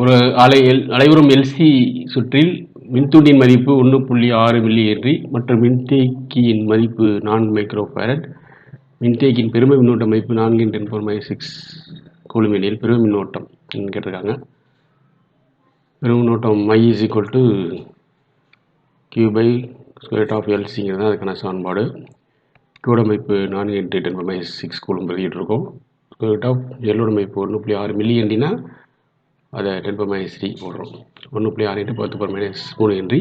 ஒரு அலை L அலைவரும் LC சுற்றில் மின்தூண்டியின் மதிப்பு ஒன்று புள்ளி ஆறு மில்லி ஏற்றி மற்றும் மின்தேக்கியின் மதிப்பு நான்கு மைக்ரோ ஃபேரட். மின்தேக்கியின் பெருமை மின்னோட்ட மதிப்பு நான்கு ten power minus six coulomb பெருமை மின்னோட்டம் கேட்டிருக்காங்க பெருமை மின்னோட்டம் mu is equal to Q by square of எல்சிங்கிறது தான் அதுக்கான சமன்பாடு. கியூட மதிப்பு நான்கு into ten power by six coulomb பெருகிட்டு இருக்கோம் ஸ்கொயர் ஆஃப் எல்லோட மதிப்பு ஒன்று புள்ளி ஆறு மில்லி அதை டென் பர் மைனஸ் த்ரீ போடுறோம். ஒன்று புள்ளி ஆறு இன்ட்டு பத்து பர் மைனஸ் மூணு ஹென்றி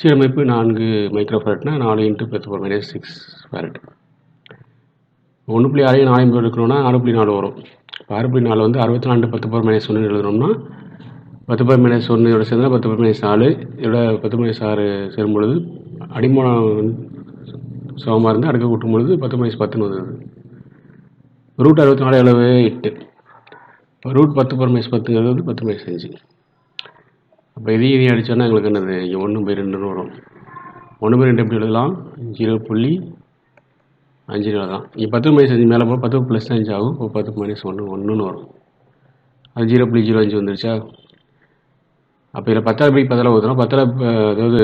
சீரமைப்பு நான்கு மைக்ரோஃபரட்னா நாலு இன்ட்டு பத்து பர் மைனஸ் சிக்ஸ் ஃபேரட் ஒன்று புள்ளி ஆறையும் நாலு இன்ட்டு எடுக்கணும்னா ஆறு புள்ளி நாலு வரும். இப்போ ஆறு புள்ளி நாலு வந்து அறுபத்தி நாலு பத்து பர் மைனஸ் ஒன்று எழுதணும்னா பத்து பர் மைனஸ் ஒன்று இதோட சேர்ந்தால் பத்து பர் மைனஸ் நாலு. இதோட பத்து மைனஸ் ஆறு சேரும் பொழுது அடிமானம் சமமாக இருந்து அடுக்க கூட்டும் பொழுது பத்து மைனஸ் பத்துன்னு வந்தது ரூட் அறுபத்தி நாலு எழுவது எட்டு. இப்போ ரூட் பத்து பர் மைனஸ் பத்துங்கிறது வந்து பத்து மைனஸ் அஞ்சு. அப்போ இதையும் இதையும் அடித்தோன்னா எங்களுக்கு என்னது? இங்கே ஒன்று பை ரெண்டுன்னு வரும். ஒன்று பை ரெண்டு எப்படி எழுதலாம் ஜீரோ புள்ளி அஞ்சு எழுதலாம் இங்கே பத்து மைனஸ் அஞ்சு மேலே போக பத்து ப்ளஸ் அஞ்சு ஆகும். இப்போ பத்து மைனஸ் ஒன்று ஒன்றுன்னு வரும். அது ஜீரோ புள்ளி ஜீரோ அஞ்சு வந்துருச்சா? அப்போ இதில் பத்தாயிரம் பை பத்தாயிரம் ஊற்றணும் பத்தாயிரம் அதாவது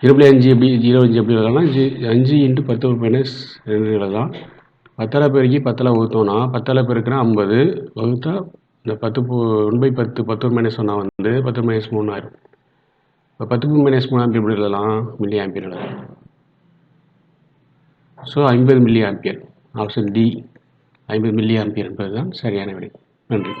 ஜீரோ புள்ளி அஞ்சு எப்படி ஜீரோ அஞ்சு எப்படி எழுதலாம்னா அஞ்சு அஞ்சு இன்ட்டு பத்து மைனஸ் ரெண்டு எழுதலாம் பத்தாயிரம் பெருக்கி பத்தில் ஊற்றோன்னா பத்தாயிரம் பெருக்குனா ஐம்பது. வகுத்தா இந்த பத்து ஒன் பை பத்து பத்து மைனஸ் ஒன்றா வந்து பத்து மைனஸ் மூணு ஆயிரும். இப்போ பத்துக்கு மைனஸ் மூணு ஆம்பியர் எப்படி எழுதலாம்? மில்லி ஆம்பியர் எழுதலாம். ஸோ ஐம்பது மில்லி ஆம்பியர் ஆப்ஷன் டி ஐம்பது மில்லி ஆம்பியர் என்பது தான் சரியான விடை. நன்றி.